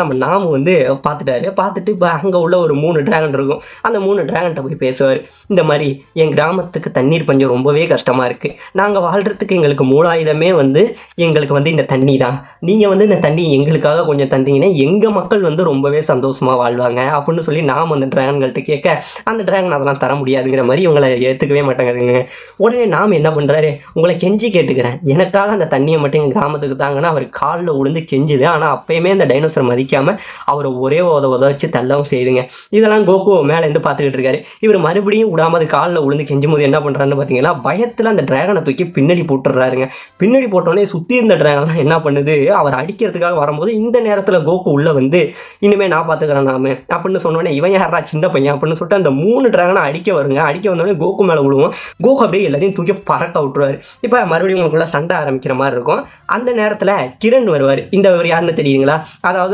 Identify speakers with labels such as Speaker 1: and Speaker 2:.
Speaker 1: நம்ம நாம வந்து பார்த்துட்டாரு. பார்த்துட்டு இப்போ அங்கே உள்ள ஒரு மூணு டிராகன் இருக்கும். அந்த மூணு டிராகன்கிட்ட போய் பேசுவார். இந்த மாதிரி என் கிராமத்துக்கு தண்ணீர் பஞ்சம் ரொம்பவே கஷ்டமாக இருக்குது நாங்கள் வாழ்கிறதுக்கு எங்களுக்கு மூலாயுதமே வந்து எங்களுக்கு வந்து இந்த தண்ணி தான். நீங்கள் வந்து இந்த தண்ணி எங்களுக்காக கொஞ்சம் தந்தீங்கன்னா எங்கள் மக்கள் வந்து ரொம்பவே சந்தோஷமாக வாழ்வாங்க. அப்படின்னு சொல்லி நாம் அந்த டிராகன்கள்ட்ட கேட்க அந்த டிராகன் அதெல்லாம் தர முடியாதுங்கிற மாதிரி இவங்களை ஏற்றுக்கவே மாட்டாங்க உடனே நாம் என்ன பண்ணுறாரு உங்களை கெஞ்சி கேட்டுக்கிறேன். எனக்காக அந்த தண்ணியை மட்டும் எங்கள் கிராமத்துக்கு தாங்கன்னா அவர் காலில் உளுந்து கெஞ்சுது. ஆனால் அப்பயுமே அந்த டைனோசர் மாதிரி அடிக்காமல் அவரை ஒரே உத உத வச்சு தள்ளவும் செய்துங்க. இதெல்லாம் கோகு மேலேருந்து பார்த்துக்கிட்டு இருக்காரு. இவர் மறுபடியும் விடாம அது காலில் உளுந்து கெஞ்சும் போது என்ன பண்ணுறாருன்னு பார்த்தீங்கன்னா பயத்தில் அந்த ட்ராகனை தூக்கி பின்னாடி போட்டுடுறாருங்க பின்னாடி போட்டோடனே சுற்றி இருந்த ட்ராகன்லாம் என்ன பண்ணுது? அவர் அடிக்கிறதுக்காக வரும்போது இந்த நேரத்தில் கோகு உள்ளே வந்து இனிமேல் நான் பார்த்துக்கிறேன் நாம அப்படின்னு சொன்னோடனே இவன் யாரா சின்ன பையன்? அப்படின்னு சொல்லிட்டு அந்த மூணு ட்ராகனை அடிக்க வருங்க. அடிக்க வந்தோடனே கோகு மேலே விழுவோம் கோகு அப்படியே எல்லாத்தையும் தூக்கி பறக்க விட்டுருவாரு. இப்போ மறுபடியும் உங்களுக்குள்ள சண்டை ஆரம்பிக்கிற மாதிரி இருக்கும். அந்த நேரத்தில் கிரண் வருவார். இந்த யாருன்னு தெரியுங்களா அதாவது